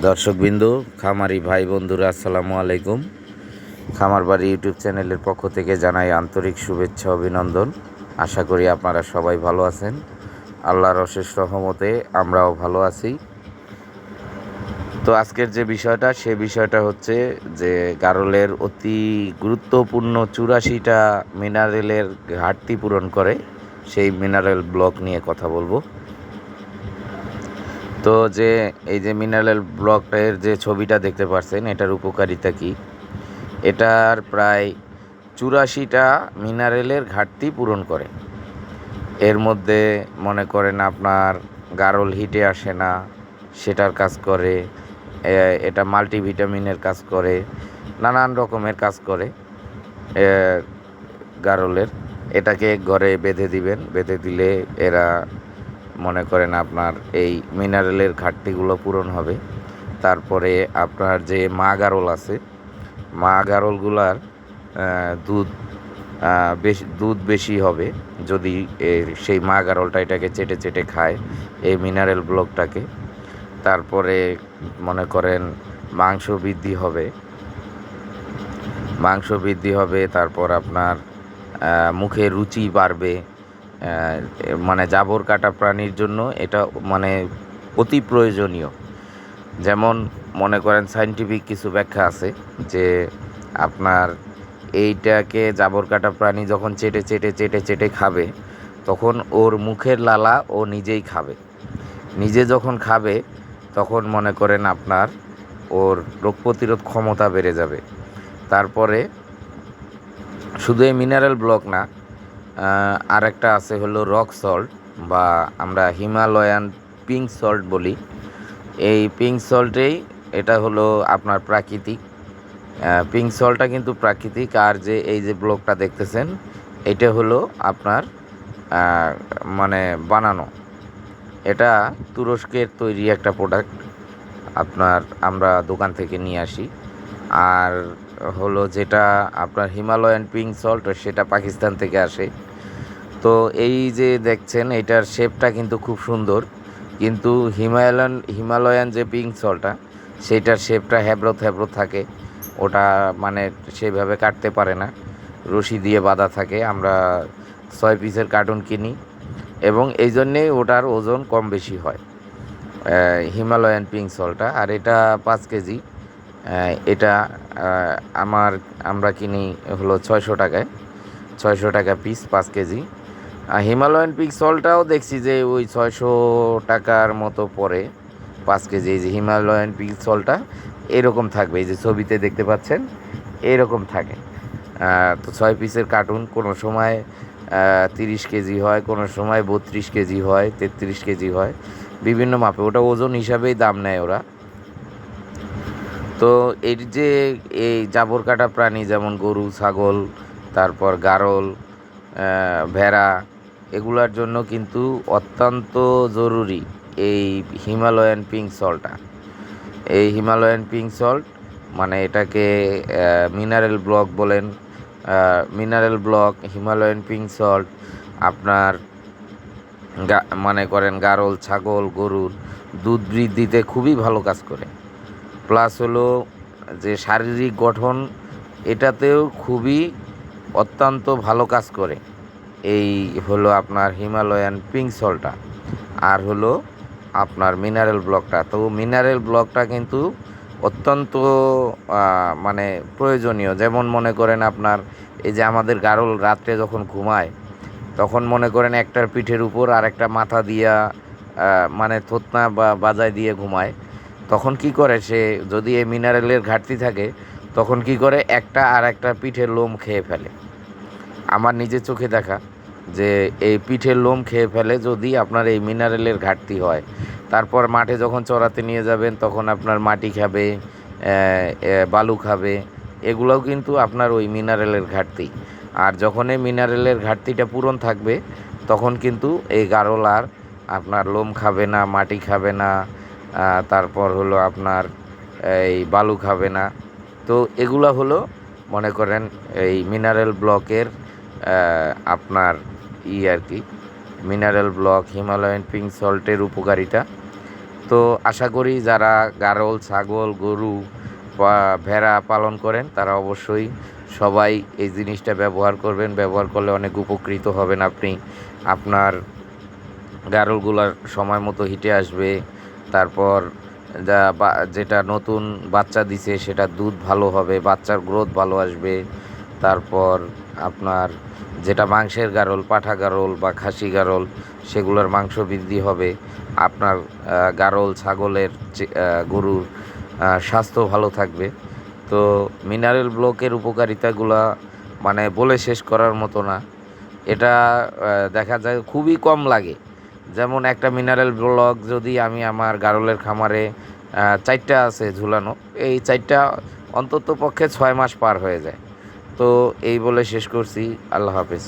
দর্শকবিন্দু, খামারি ভাই বন্ধুরা, আসসালামু আলাইকুম। খামার বাড়ি ইউটিউব চ্যানেলের পক্ষ থেকে জানাই আন্তরিক শুভেচ্ছা, অভিনন্দন। আশা করি আপনারা সবাই ভালো আছেন। আল্লাহর অশেষ রহমতে আমরাও ভালো আছি। তো আজকের যে বিষয়টা, সে বিষয়টা হচ্ছে যে গারলের অতি গুরুত্বপূর্ণ চুরাশিটা মিনারেলের ঘাটতি পূরণ করে। সেই মিনারেল ব্লক নিয়ে কথা বলব। তো যে এই যে মিনারেল ব্লকের যে ছবিটা দেখতে পাচ্ছেন এটার উপকারিতা কি? এটার প্রায় চুরাশিটা মিনারেলের ঘাটতি পূরণ করে। এর মধ্যে মনে করেন আপনার গারল হিটে আসে না, সেটার কাজ করে এটা মাল্টিভিটামিনের কাজ করে, নানান রকমের কাজ করে গারলের। এটাকে ঘরে বেঁধে দিবেন, বেঁধে দিলে এরা মনে করেন আপনার এই মিনারেলের ঘাটতিগুলো পূরণ হবে। তারপরে আপনার যে মা গারল আছে মা গারলগুলার দুধ বেশি দুধ বেশি হবে যদি সেই মা গারলটা এটাকে চেটে চেটে খায় এই মিনারেল ব্লকটাকে তারপরে মনে করেন মাংস বৃদ্ধি হবে। মাংস বৃদ্ধি হবে, তারপর আপনার মুখে রুচি বাড়বে। মানে জাবর কাটা প্রাণীর জন্য এটা মানে অতি প্রয়োজনীয়। যেমন মনে করেন সাইন্টিফিক কিছু ব্যাখ্যা আছে যে আপনার এইটাকে জাবর কাটা প্রাণী যখন চেটে চেটে চেটে চেটে খাবে, তখন ওর মুখের লালা ও নিজেই খাবে। নিজে যখন খাবে, তখন মনে করেন আপনার ওর রোগ প্রতিরোধ ক্ষমতা বেড়ে যাবে। তারপরে শুধু এই মিনারেল ব্লক না আহ, আরেকটা আছে হলো রক সল্ট বা আমরা হিমালয়ান পিঙ্ক সল্ট বলি। এই পিঙ্ক সল্টেই এটা হলো আপনার প্রাকৃতিক। পিঙ্ক সল্টটা কিন্তু প্রাকৃতিক। আর যে এই যে ব্লকটা দেখতেছেন এটা হলো আপনার মানে বানানো। এটা তুরস্কের তৈরি একটা প্রোডাক্ট আপনার আমরা দোকান থেকে নিয়ে আসি। আর হলো যেটা আপনার হিমালয়ান পিঙ্ক সল্ট, সেটা পাকিস্তান থেকে আসে। তো এই যে দেখছেন, এটার শেপটা কিন্তু খুব সুন্দর। কিন্তু হিমালয়ান হিমালয়ান যে পিঙ্ক সল্টটা সেইটার শেপটা হ্যাব্রো থ্যাব্রো থাকে। ওটা মানে সেইভাবে কাটতে পারে না। রশি দিয়ে বাঁধা থাকে। আমরা ছয় পিসের কার্টুন কিনি। এবং এই জন্যেই ওটার ওজন কম বেশি হয় হিমালয়ান পিঙ্ক সল্টটা। আর এটা পাঁচ কেজি। এটা আমার, আমরা কিনি হলো ছয়শো টাকায়। ছয়শো টাকা পিস পাঁচ কেজি। আর হিমালয়ান পিঙ্ক সল্টটাও দেখছি যে ওই ছয়শো টাকার মতো পড়ে পাঁচ কেজি। এই যে হিমালয়ান পিঙ্ক সল্টটা এরকম থাকবে। এই যে ছবিতে দেখতে পাচ্ছেন, এরকম থাকে। তো ছয় পিসের কার্টুন কোনো সময় তিরিশ কেজি হয়, কোনো সময় বত্রিশ কেজি হয়, তেত্রিশ কেজি হয়। বিভিন্ন মাপে। ওটা ওজন হিসাবেই দাম নেয় ওরা। তো এর যে এই জাবর কাটা প্রাণী যেমন গরু, ছাগল, তারপর গারল ভেড়া, এগুলার জন্য কিন্তু অত্যন্ত জরুরি এই হিমালয়ান পিঙ্ক সল্টটা। এই হিমালয়ান পিঙ্ক সল্ট মানে এটাকে মিনারেল ব্লক বলেন mineral block, Himalayan pink salt, আপনার মানে করেন গারল, ছাগল, গরুর দুধ বৃদ্ধিতে খুবই ভালো কাজ করে। প্লাস হলো যে শারীরিক গঠন, এটাতেও খুবই অত্যন্ত ভালো কাজ করে। এই হলো আপনার হিমালয়ান পিঙ্ক সল্টটা আর হলো আপনার মিনারেল ব্লকটা। তো মিনারেল ব্লকটা কিন্তু অত্যন্ত মানে প্রয়োজনীয়। যেমন মনে করেন আপনার এই যে আমাদের গারল রাত্রে যখন ঘুমায়, তখন মনে করেন একটার পিঠের উপর আর একটা মাথা দিয়া মানে থতনা বা বাজায় দিয়ে ঘুমায়। তখন কি করে সে যদি এই মিনারেলের ঘাটতি থাকে, তখন কি করে একটা আর একটা পিঠের লোম খেয়ে ফেলে? আমার নিজের চোখে দেখা যে এই পিঠের লোম খেয়ে ফেলে যদি আপনার এই মিনারেলের ঘাটতি হয়, তারপর মাঠে যখন চড়াতে নিয়ে যাবেন, তখন আপনার মাটি খাবে বালু খাবে, এগুলোও কিন্তু আপনার ওই মিনারেলের ঘাটতি। আর যখন এই মিনারেলের ঘাটতিটা পূরণ থাকবে, তখন কিন্তু এই গারল আর আপনার লোম খাবে না, মাটি খাবে না তারপর হলো আপনার এই বালু খাবে না। তো এগুলো হলো মনে করেন এই মিনারেল ব্লকের আপনার ই আর কি মিনারেল ব্লক হিমালয়ান পিঙ্ক সল্টের উপকারিতা। তো আশা করি যারা গারল, ছাগল, গরু বা ভেড়া পালন করেন, তারা অবশ্যই সবাই এই জিনিসটা ব্যবহার করবেন। ব্যবহার করলে অনেক উপকৃত হবেন আপনি। আপনার গারলগুলার সময় মতো হিটে আসবে। তারপর যা যেটা নতুন বাচ্চা দিছে, সেটা দুধ ভালো হবে, বাচ্চার গ্রোথ ভালো আসবে। তারপর আপনার যেটা মাংসের গারল, পাঠা গারল বা খাসি গারল, সেগুলোর মাংস বৃদ্ধি হবে। আপনার গারল, ছাগলের গরুর স্বাস্থ্য ভালো থাকবে। তো মিনারেল ব্লকের উপকারিতাগুলা মানে বলে শেষ করার মতো না। এটা দেখা যায় খুবই কম লাগে। যেমন একটা মিনারেল ব্লক যদি আমি আমার গারলের খামারে চারটা আছে ঝুলানো, এই চারটা অন্তত পক্ষে ছয় মাস পার হয়ে যায়। তো এই বলে শেষ করছি। আল্লাহ হাফেজ।